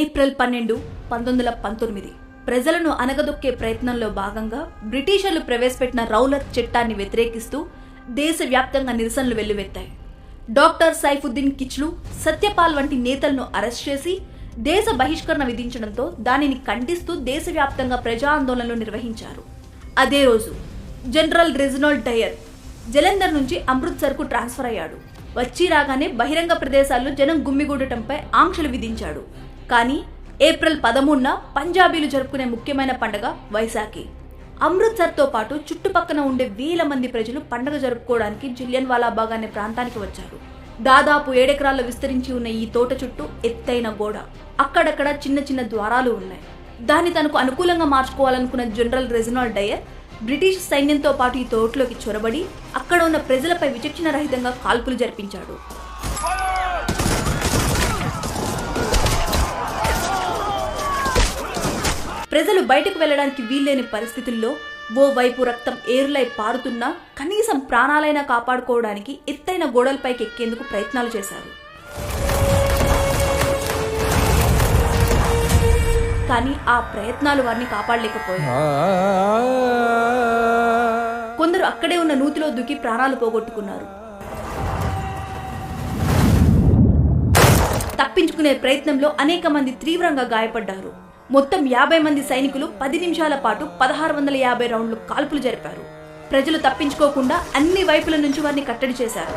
April పన్నెండు పంతొమ్మిది వందల పంతొమ్మిది. ప్రజలను అనగదొక్కే ప్రయత్నంలో భాగంగా బ్రిటిషర్లు ప్రవేశపెట్టిన రౌలత్ చట్టాన్ని వ్యతిరేకిస్తూ దేశవ్యాప్తంగా నిరసనలు వెల్లువెత్తాయి. డాక్టర్ సైఫుద్దీన్ కిచ్లు సత్యపాల్ వంటి నేతలను అరెస్ట్ చేసి దేశ బహిష్కరణ విధించడంతో దానిని ఖండిస్తూ దేశవ్యాప్తంగా ప్రజా ఆందోళనలు నిర్వహించారు. అదే రోజు జనరల్ రెజినాల్డ్ డయర్ జలంధర్ నుంచి అమృత్సర్కు ట్రాన్స్ఫర్ అయ్యాడు. వచ్చి రాగానే బహిరంగ ప్రదేశాల్లో జనం గుమ్మిగూడటంపై ఆంక్షలు విధించాడు. కానీ ఏప్రిల్ పదమూడున పంజాబీలు జరుపుకునే ముఖ్యమైన పండుగ వైశాఖి. అమృత్సర్తో పాటు చుట్టుపక్కన ఉండే వేల మంది ప్రజలు పండగ జరుపుకోవడానికి జిలియన్ వాలాబాగ్ అనే ప్రాంతానికి వచ్చారు. దాదాపు ఏడెకరాల్లో విస్తరించి ఉన్న ఈ తోట చుట్టూ ఎత్తైన గోడ. అక్కడక్కడ చిన్న చిన్న ద్వారాలు ఉన్నాయి. దాన్ని తనకు అనుకూలంగా మార్చుకోవాలనుకున్న జనరల్ రెజినాల్డ్ డయర్ బ్రిటిష్ సైన్యంతో పాటు ఈ తోటలోకి చొరబడి అక్కడ ఉన్న ప్రజలపై విచక్షణ రహితంగా కాల్పులు జరిపించాడు. ప్రజలు బయటకు వెళ్ళడానికి వీల్లేని పరిస్థితుల్లో ఓ వైపు రక్తం ఏరులై పారుతున్నా కనీసం ప్రాణాలైనా కాపాడుకోవడానికి ఎత్తైన గోడలపైకి ఎక్కేందుకు ప్రయత్నాలు చేశారు. కానీ ఆ ప్రయత్నాలు వారిని కాపాడలేకపోయాయి. కొందరు అక్కడే ఉన్న నూతిలో దూకి ప్రాణాలు పోగొట్టుకున్నారు. తప్పించుకునే ప్రయత్నంలో అనేక మంది తీవ్రంగా గాయపడ్డారు. మొత్తం యాభై మంది సైనికులు పది నిమిషాల పాటు పదహారు వందల యాభై రౌండ్లు కాల్పులు జరిపారు. ప్రజలు తప్పించుకోకుండా అన్ని వైపుల నుంచి వారిని కట్టడి చేశారు.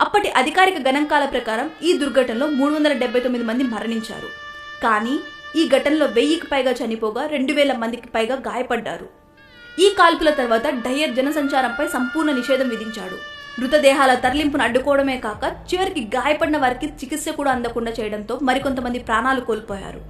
అప్పటి అధికారిక గణాంకాల ప్రకారం ఈ దుర్ఘటనలో మూడు వందల డెబ్బై తొమ్మిది మంది మరణించారు. కానీ ఈ ఘటనలో వెయ్యికి పైగా చనిపోగా రెండు వేల మందికి పైగా గాయపడ్డారు. ఈ కాల్పుల తర్వాత డయ్యర్ జనసంచారంపై సంపూర్ణ నిషేధం విధించాడు. మృతదేహాల తరలింపును అడ్డుకోవడమే కాక చివరికి గాయపడిన వారికి చికిత్స కూడా అందకుండా చేయడంతో మరికొంతమంది ప్రాణాలు కోల్పోయారు.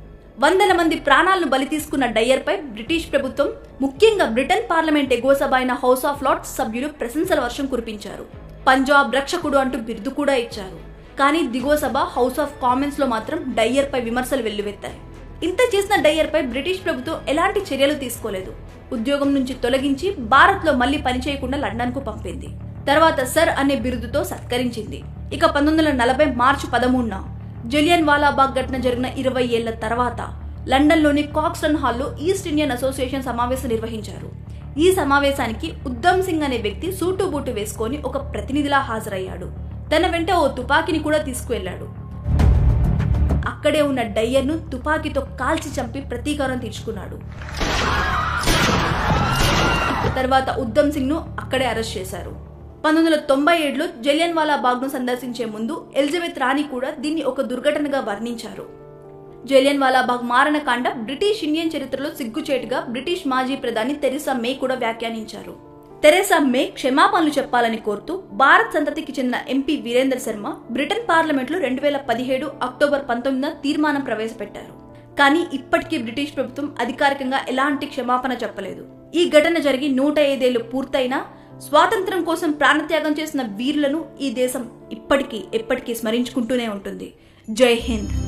వందల మంది ప్రాణాలను బలి తీసుకున్న డయ్యర్పై బ్రిటిష్ ప్రభుత్వం ముఖ్యంగా బ్రిటన్ పార్లమెంట్ ఎగువ సభ అయిన హౌస్ ఆఫ్ లార్డ్స్ సభ్యులు ప్రశంసల వర్షం కురిపించారు. పంజాబ్ రక్షకుడు అంటూ బిరుదు కూడా ఇచ్చారు. కానీ దిగువ సభ హౌస్ ఆఫ్ కామన్స్లో మాత్రం డయ్యర్పై విమర్శలు వెల్లువెత్తాయి. ఇంత చేసిన డయ్యర్పై బ్రిటిష్ ప్రభుత్వం ఎలాంటి చర్యలు తీసుకోలేదు. ఉద్యోగం నుంచి తొలగించి భారత్లో మళ్ళీ పనిచేయకుండా లండన్కు పంపింది. తర్వాత సర్ అనే బిరుదుతో సత్కరించింది. ఇక పంతొమ్మిది వందల నలభై మార్చి పదమూడున జలియన్ వాలాబాగ్ ఘటన జరిగిన ఇరవై ఏళ్ళ తర్వాత లండన్లోని కాక్స్టన్ హాల్లో ఈస్ట్ ఇండియన్ అసోసియేషన్ సమావేశం నిర్వహించారు. ఈ సమావేశానికి ఉద్దమ్ సింగ్ అనే వ్యక్తి సూటు బూటు వేసుకొని ఒక ప్రతినిధిలా హాజరయ్యాడు. తన వెంట ఓ తుపాకీని కూడా తీసుకువెళ్ళాడు అక్కడే ఉన్న డయ్యర్ను తుపాకీతో కాల్చి చంపి ప్రతీకారం తీర్చుకున్నాడు. తర్వాత ఉద్దమ్ సింగ్ను అక్కడే అరెస్ట్ చేశారు. పంతొమ్మిది వందల తొంభై ఏడులో జలియన్ వాలా సందర్శించే ముందు ఎలిజబెత్ రాణి కూడా దీన్ని ఒక దుర్ఘటనగా వర్ణించారు. జలియన్వాలా బాగ్ మారణకాండ బ్రిటిష్ ఇండియన్ చరిత్రలో సిగ్గుచేటుగా బ్రిటిష్ మాజీ ప్రధాని తెరిసా మే కూడా వ్యాఖ్యానించారు. తెరెసా మే క్షమాపణలు చెప్పాలని కోరుతూ భారత్ సంతతికి చెందిన ఎంపీ వీరేందర్ శర్మ బ్రిటన్ పార్లమెంట్లో రెండు వేల పదిహేడు అక్టోబర్ పంతొమ్మిదిన తీర్మానం ప్రవేశపెట్టారు. కానీ ఇప్పటికీ బ్రిటిష్ ప్రభుత్వం అధికారికంగా ఎలాంటి క్షమాపణ చెప్పలేదు. ఈ ఘటన జరిగి నూట ఐదేళ్ళు పూర్తయినా స్వాతంత్రం కోసం ప్రాణత్యాగం చేసిన వీరులను ఈ దేశం ఇప్పటికీ ఎప్పటికీ స్మరించుకుంటూనే ఉంటుంది. జై హింద్.